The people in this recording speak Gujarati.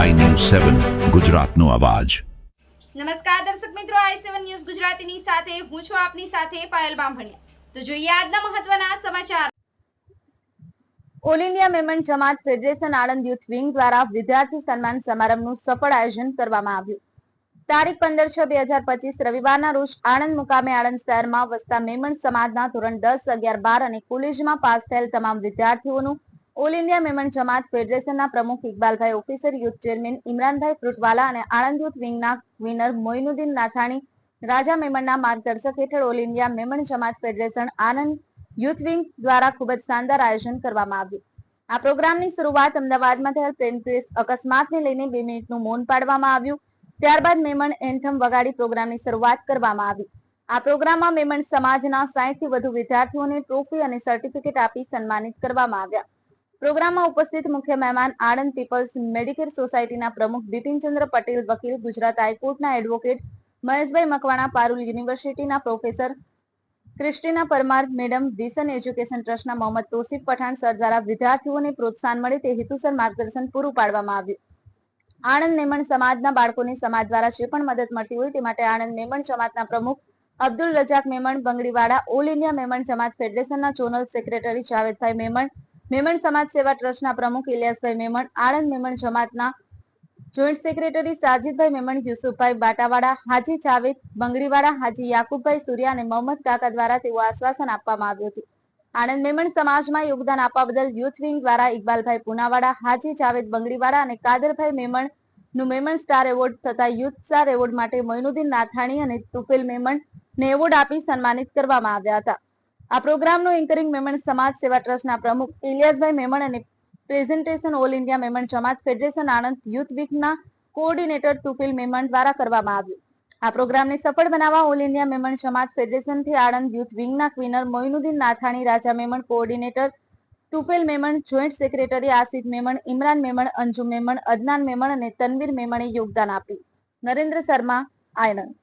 સેવન ગુજરાતનો અવાજ. નમસ્કાર દર્શક મિત્રો આઈ સેવન ન્યૂઝ ગુજરાતીની સાથે હું છું આપની સાથે પાયલ બામભણિયા. તો જોઈએ આજના મહત્વના સમાચાર. All India Memon Jamat federation Anand youth wing દ્વારા વિદ્યાર્થી સન્માન સમારંભનું સફળ આયોજન કરવામાં આવ્યું. તારીખ પંદર છ બે હજાર પચીસ રવિવારના રોજ આણંદ મુકામે આણંદ શહેરમાં વસતા મેમણ સમાજના ધોરણ દસ અગિયાર બાર અને કોલેજમાં પાસ થયેલ તમામ વિદ્યાર્થીઓનું ઓલ ઇન્ડિયા મેમણ જમાત ફેડરેશનના પ્રમુખ Iqbalbhai, officer, youth chairman Imranbhai Fruitwala અને આણંદ યુથ વિંગના વિનર મોઇનુદ્દીન નાથાણી, રાજા મેમણના માર્ગદર્શક હેઠળ all India Memon Jamat federation Anand youth wing દ્વારા ખૂબ જ શાનદાર આયોજન કરવામાં આવ્યું. આ પ્રોગ્રામની શરૂઆત અમદાવાદમાં થયેલ પ્લેન કેસ અકસ્માતને લઈને બે મિનિટનું મૌન પાડવામાં આવ્યું. ત્યારબાદ મેમણ એન્થમ વગાડી પ્રોગ્રામની શરૂઆત કરવામાં આવી. આ પ્રોગ્રામમાં મેમણ સમાજના સાહીઠથી વધુ વિદ્યાર્થીઓને ટ્રોફી અને સર્ટિફિકેટ આપી સન્માનિત કરવામાં આવ્યા. પ્રોગ્રામમાં ઉપસ્થિત મુખ્ય મહેમાન આણંદ પીપલ્સ મેડિકેર સોસાયટીના પ્રમુખ બિપિનચંદ્ર પટેલ, વકીલ ગુજરાત હાઈકોર્ટના એડવોકેટ મહેશભાઈ મકવાણા, પારુલ યુનિવર્સિટીના professor Christina Parmar, madam vision education ટ્રસ્ટના મોહમ્મદ તોસીફ પઠાણ સર દ્વારા વિદ્યાર્થીઓને પ્રોત્સાહન મળે તે હેતુસર માર્ગદર્શન પૂરું પાડવામાં આવ્યું. આણંદ મેમણ સમાજના બાળકોને સમાજ દ્વારા જે પણ મદદ મળતી હોય તે માટે આણંદ મેમણ સમાજના પ્રમુખ અબ્દુલ રજાક મેમણ, બંગડીવાડા ઓલ ઇન્ડિયા મેમણ સમાજ ફેડરેશનના ઝોનલ સેક્રેટરી જાવેદભાઈ મેમણ મેમણ સમાજ સેવા ટ્રસ્ટના પ્રમુખ ઇલિયાસભાઈ મેમણ, આણંદ મેમણ જમાતના જોઈન્ટ સેક્રેટરી સાજીદભાઈ મેમણ, યુસુફભાઈ બાટાવાડા, હાજી જાવેદ, બંગડીવાડા, હાજી યાકુબભાઈ સૂર્યા અને મોહમ્મદ કાકા દ્વારા તેવું આશ્વાસન આપવામાં આવ્યું હતું. આણંદ મેમણ સમાજમાં યોગદાન આપવા બદલ યુથ વિંગ દ્વારા ઇકબાલભાઈ પુનાવાડા, હાજી જાવેદ, બંગડીવાડા અને કાદરભાઈ મેમણનું મેમણ સ્ટાર એવોર્ડ તથા યુથ સ્ટાર એવોર્ડ માટે મોઇનુદ્દીન નાથાણી અને તુફિલ મેમણ ને એવોર્ડ આપી સન્માનિત કરવામાં આવ્યા હતા. આ પ્રોગ્રામનું એન્કરિંગ મેમણ સમાજ સેવા ટ્રસ્ટના પ્રમુખ ઇલિયાસભાઈ મેમણ અને presentation all India Memon Jamat federation Anand youth વીકના coordinator તુપિલ Memon દ્વારા કરવામાં આવ્યું. આ પ્રોગ્રામને સફળ બનાવવા ઓલ ઇન્ડિયા મેમણ જમાત ફેડરેશનથી Anand youth વિંગના convener Moinuddin Nathani, Raja Memon coordinator Tufail Memon, joint secretary Asif Memon, Imran Memon, Anju Memon, Adnan Memon અને તનવીર મેમણે યોગદાન આપ્યું. નરેન્દ્ર શર્મા આણંદ